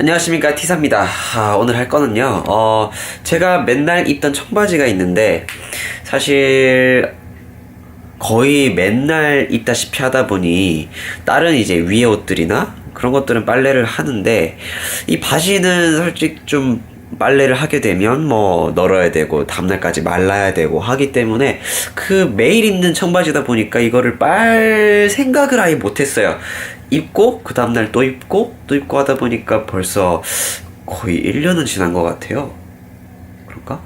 안녕하십니까 티사입니다. 아, 오늘 할 거는요. 어, 제가 맨날 입던 청바지가 있는데 사실 거의 맨날 입다시피 하다 보니 다른 이제 위에 옷들이나 그런 것들은 빨래를 하는데 이 바지는 솔직히 좀 빨래를 하게 되면 뭐 널어야 되고 다음날까지 말라야 되고 하기 때문에 그 매일 입는 청바지다 보니까 이거를 빨 생각을 아예 못했어요. 입고 그 다음날 또 입고 또 입고 하다 보니까 벌써 거의 1년은 지난 것 같아요. 그럴까?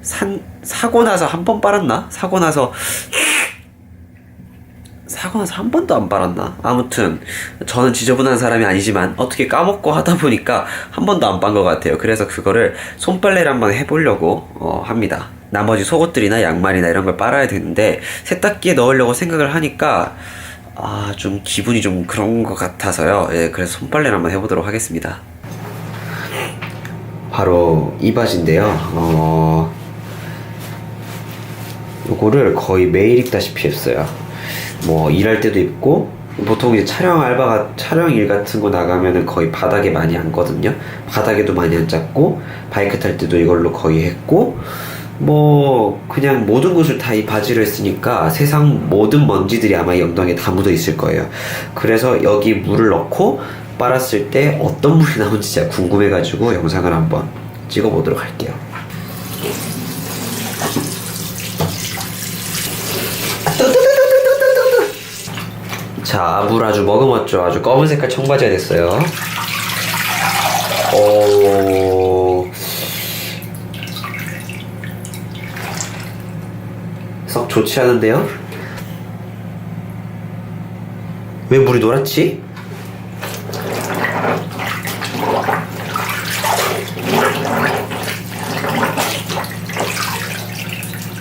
산, 사고 나서 한 번 빨았나? 사고 나서 사고 나서 한 번도 안 빨았나? 아무튼 저는 지저분한 사람이 아니지만 어떻게 까먹고 하다 보니까 한 번도 안 빤 것 같아요. 그래서 그거를 손빨래를 한번 해보려고 어, 합니다. 나머지 속옷들이나 양말이나 이런 걸 빨아야 되는데 세탁기에 넣으려고 생각을 하니까 아 좀 기분이 좀 그런 것 같아서요. 예, 그래서 손빨래를 한번 해보도록 하겠습니다. 바로 이 바지인데요. 어, 요거를 거의 매일 입다시피 했어요. 뭐 일할 때도 입고 보통 이제 촬영 알바가 촬영 일 같은 거 나가면은 거의 바닥에 많이 앉거든요. 바닥에도 많이 앉았고 바이크 탈 때도 이걸로 거의 했고 뭐 그냥 모든 곳을 다 이 바지를 쓰니까 세상 모든 먼지들이 아마 이 엉덩이에 다 묻어 있을 거예요. 그래서 여기 물을 넣고 빨았을 때 어떤 물이 나오는지 진짜 궁금해가지고 영상을 한번 찍어보도록 할게요. 자, 물 아주 머금었죠. 아주 검은 색깔 청바지가 됐어요. 오. 썩 좋지 않은데요? 왜 물이 노랗지?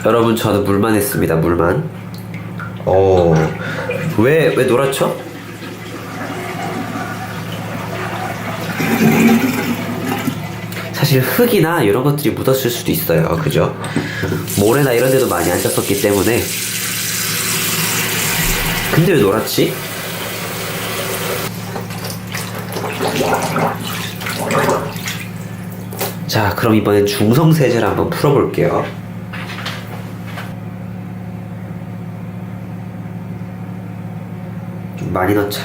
여러분, 저는 물만 했습니다, 물만. 오. 왜, 왜 노랗죠? 사실 흙이나 이런 것들이 묻었을 수도 있어요. 그죠? 모래나 이런 데도 많이 앉았었기 때문에. 근데 왜 노랗지? 자, 그럼 이번엔 중성세제를 한번 풀어볼게요. 많이 넣자.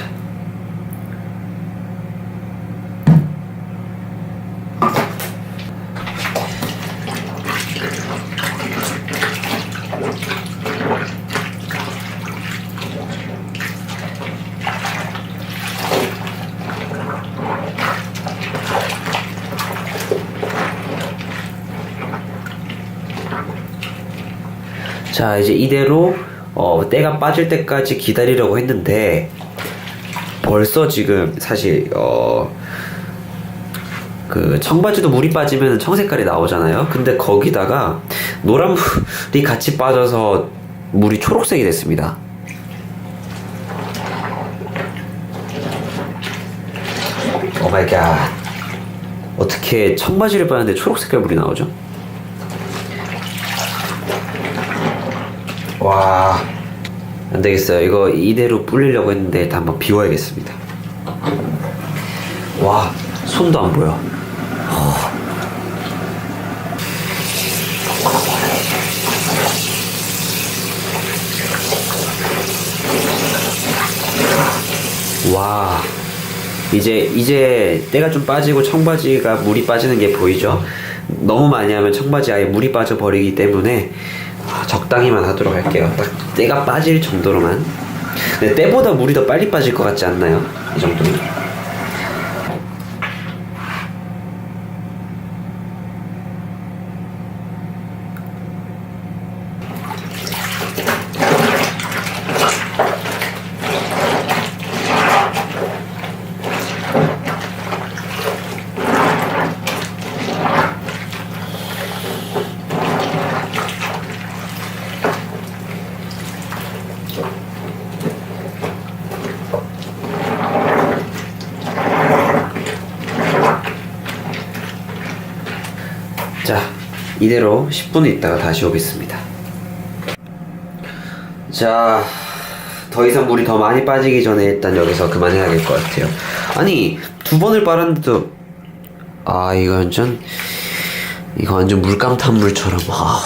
자, 이제 이대로 어, 때가 빠질 때까지 기다리려고 했는데 벌써 지금 사실 어, 그 청바지도 물이 빠지면 청색깔이 나오잖아요. 근데 거기다가 노란 물이 같이 빠져서 물이 초록색이 됐습니다. 오 마이 갓. 어떻게 청바지를 빠는데 초록색깔 물이 나오죠? 와, 안 되겠어요. 이거 이대로 불리려고 했는데 일단 한번 비워야겠습니다. 와, 손도 안 보여. 와, 이제 이제 때가 좀 빠지고 청바지가 물이 빠지는 게 보이죠? 너무 많이 하면 청바지 아예 물이 빠져 버리기 때문에 아, 적당히만 하도록 할게요. 딱 때가 빠질 정도로만. 근데 때보다 물이 더 빨리 빠질 것 같지 않나요? 이 정도면. 자, 이대로 10분 있다가 다시 오겠습니다. 자, 더 이상 물이 더 많이 빠지기 전에 일단 여기서 그만해야 될 것 같아요. 아니, 두두 번을 빨았는데도 아 이거 완전 이거 완전 물감탄물처럼 아우.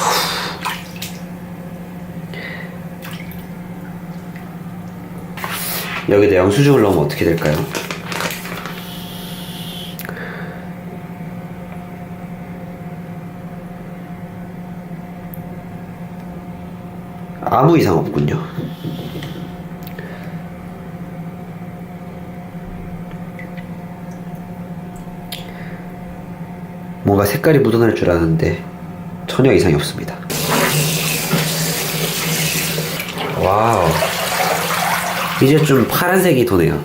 여기다 영수증을 넣으면 어떻게 될까요? 아무 이상 없군요. 뭔가 색깔이 묻어날 줄 알았는데 전혀 이상이 없습니다. 와우. 이제 좀 파란색이 도네요.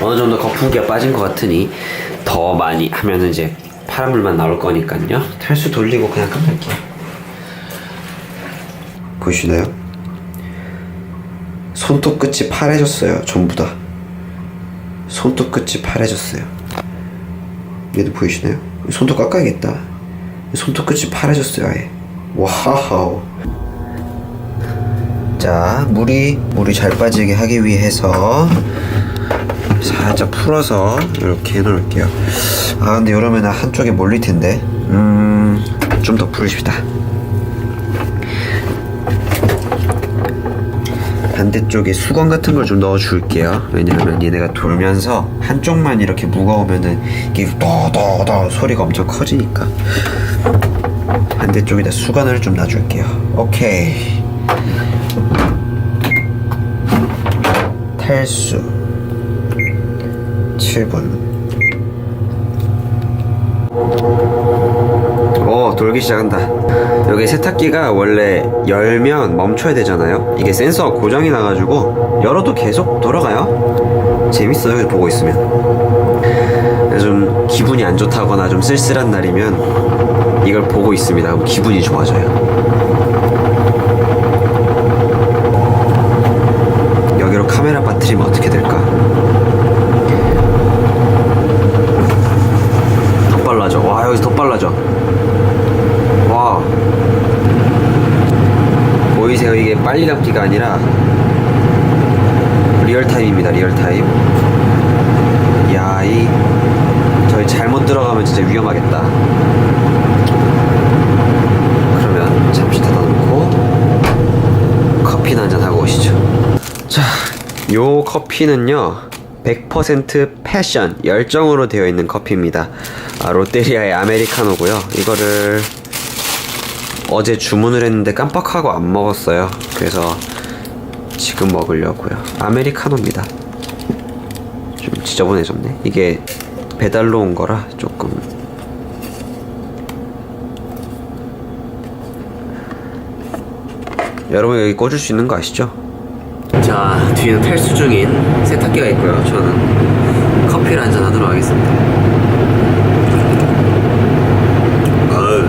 어느 정도 거품기가 빠진 것 같으니 더 많이 하면은 이제 파란 물만 나올 거니까요. 탈수 돌리고 그냥 끝낼게요. 보이시나요? 손톱 끝이 파래졌어요. 전부 다. 손톱 끝이 파래졌어요. 얘도 보이시나요? 손톱 깎아야겠다. 손톱 끝이 파래졌어요. 아예. 와우. 자, 물이 물이 잘 빠지게 하기 위해서 살짝 풀어서 이렇게 해놓을게요. 아 근데 이러면 한쪽에 몰릴 텐데. 음, 좀 더 풀읍시다. 반대쪽에 수건 같은 걸 좀 넣어줄게요. 왜냐하면 얘네가 돌면서 한쪽만 이렇게 무거우면은 이게 더더더 소리가 엄청 커지니까. 반대쪽에다 수건을 좀 놔줄게요. 오케이. 탈수 7분. 오 돌기 시작한다. 여기 세탁기가 원래 열면 멈춰야 되잖아요? 이게 센서가 고장이 나가지고 열어도 계속 돌아가요? 재밌어요 보고 있으면. 좀 기분이 안 좋다거나 좀 쓸쓸한 날이면 이걸 보고 있습니다. 기분이 좋아져요 여기로 카메라 빠뜨리면 어떻게 될까 더 빨라져 와 여기 더 빨라져 와 보이세요 이게 빨리 감기가 아니라 리얼타임입니다 리얼타임 야이 저희 잘못 들어가면 진짜 위험하겠다 그러면 잠시 닫아놓고 커피나 한잔 하고 오시죠 자, 요 커피는요. 100% 패션, 열정으로 되어 있는 커피입니다. 아, 롯데리아의 아메리카노고요. 이거를 어제 주문을 했는데 깜빡하고 안 먹었어요. 그래서 지금 먹으려고요. 아메리카노입니다. 좀 지저분해졌네. 이게 배달로 온 거라 조금 여러분 여기 꽂을 수 있는 거 아시죠? 자, 뒤에는 탈수 중인 세탁기가 있고요. 저는 커피를 한잔 하도록 하겠습니다. 어우.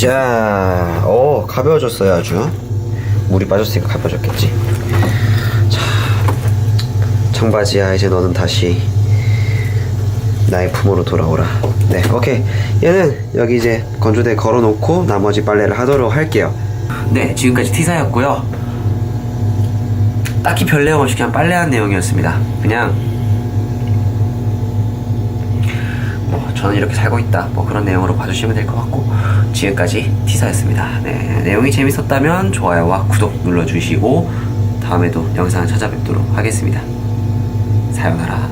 으쌰. 오, 가벼워졌어요, 아주. 물이 빠졌으니까 가벼워졌겠지. 자, 청바지야, 이제 너는 다시 나의 품으로 돌아오라. 네, 오케이. 얘는 여기 이제 건조대에 걸어놓고 나머지 빨래를 하도록 할게요. 네, 지금까지 티사였고요. 딱히 별 내용 없이 그냥 빨래한 내용이었습니다. 그냥 뭐 저는 이렇게 살고 있다. 뭐 그런 내용으로 봐주시면 될 것 같고 지금까지 티사였습니다. 네 내용이 재밌었다면 좋아요와 구독 눌러주시고 다음에도 영상 찾아뵙도록 하겠습니다. 사요나라